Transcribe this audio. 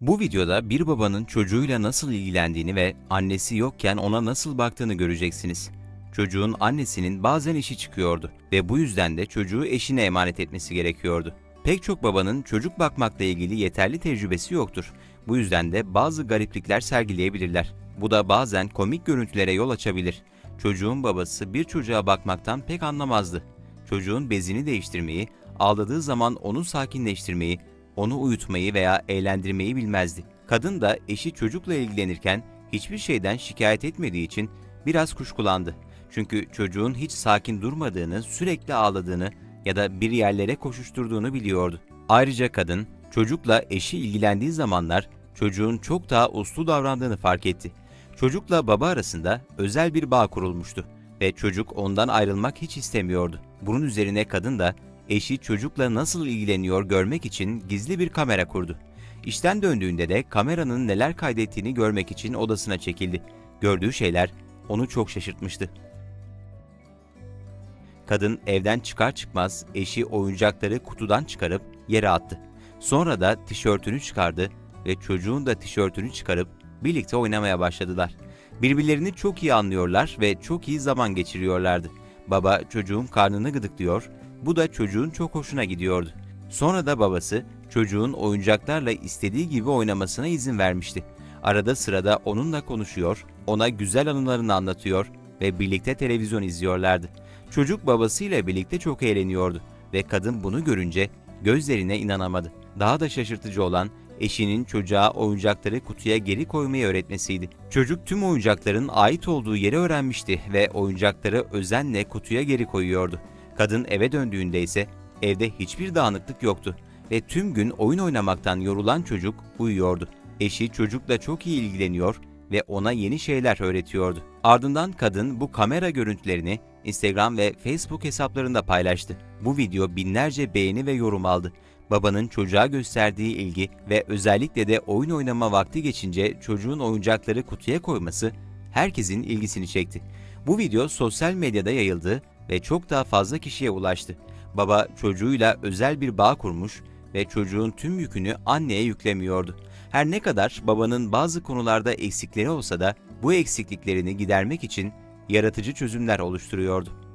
Bu videoda bir babanın çocuğuyla nasıl ilgilendiğini ve annesi yokken ona nasıl baktığını göreceksiniz. Çocuğun annesinin bazen işi çıkıyordu ve bu yüzden de çocuğu eşine emanet etmesi gerekiyordu. Pek çok babanın çocuk bakmakla ilgili yeterli tecrübesi yoktur. Bu yüzden de bazı gariplikler sergileyebilirler. Bu da bazen komik görüntülere yol açabilir. Çocuğun babası bir çocuğa bakmaktan pek anlamazdı. Çocuğun bezini değiştirmeyi, ağladığı zaman onu sakinleştirmeyi, onu uyutmayı veya eğlendirmeyi bilmezdi. Kadın da eşi çocukla ilgilenirken hiçbir şeyden şikayet etmediği için biraz kuşkulandı. Çünkü çocuğun hiç sakin durmadığını, sürekli ağladığını ya da bir yerlere koşuşturduğunu biliyordu. Ayrıca kadın çocukla eşi ilgilendiği zamanlar çocuğun çok daha uslu davrandığını fark etti. Çocukla baba arasında özel bir bağ kurulmuştu ve çocuk ondan ayrılmak hiç istemiyordu. Bunun üzerine kadın da eşi çocukla nasıl ilgileniyor görmek için gizli bir kamera kurdu. İşten döndüğünde de kameranın neler kaydettiğini görmek için odasına çekildi. Gördüğü şeyler onu çok şaşırtmıştı. Kadın evden çıkar çıkmaz eşi oyuncakları kutudan çıkarıp yere attı. Sonra da tişörtünü çıkardı ve çocuğun da tişörtünü çıkarıp birlikte oynamaya başladılar. Birbirlerini çok iyi anlıyorlar ve çok iyi zaman geçiriyorlardı. Baba çocuğun karnını gıdıklıyor, bu da çocuğun çok hoşuna gidiyordu. Sonra da babası çocuğun oyuncaklarla istediği gibi oynamasına izin vermişti. Arada sırada onunla konuşuyor, ona güzel anılarını anlatıyor ve birlikte televizyon izliyorlardı. Çocuk babasıyla birlikte çok eğleniyordu ve kadın bunu görünce gözlerine inanamadı. Daha da şaşırtıcı olan eşinin çocuğa oyuncakları kutuya geri koymayı öğretmesiydi. Çocuk tüm oyuncakların ait olduğu yeri öğrenmişti ve oyuncakları özenle kutuya geri koyuyordu. Kadın eve döndüğünde ise evde hiçbir dağınıklık yoktu ve tüm gün oyun oynamaktan yorulan çocuk uyuyordu. Eşi çocukla çok iyi ilgileniyor ve ona yeni şeyler öğretiyordu. Ardından kadın bu kamera görüntülerini Instagram ve Facebook hesaplarında paylaştı. Bu video binlerce beğeni ve yorum aldı. Babanın çocuğa gösterdiği ilgi ve özellikle de oyun oynama vakti geçince çocuğun oyuncakları kutuya koyması herkesin ilgisini çekti. Bu video sosyal medyada yayıldı ve çok daha fazla kişiye ulaştı. Baba çocuğuyla özel bir bağ kurmuş ve çocuğun tüm yükünü anneye yüklemiyordu. Her ne kadar babanın bazı konularda eksikleri olsa da bu eksikliklerini gidermek için yaratıcı çözümler oluşturuyordu.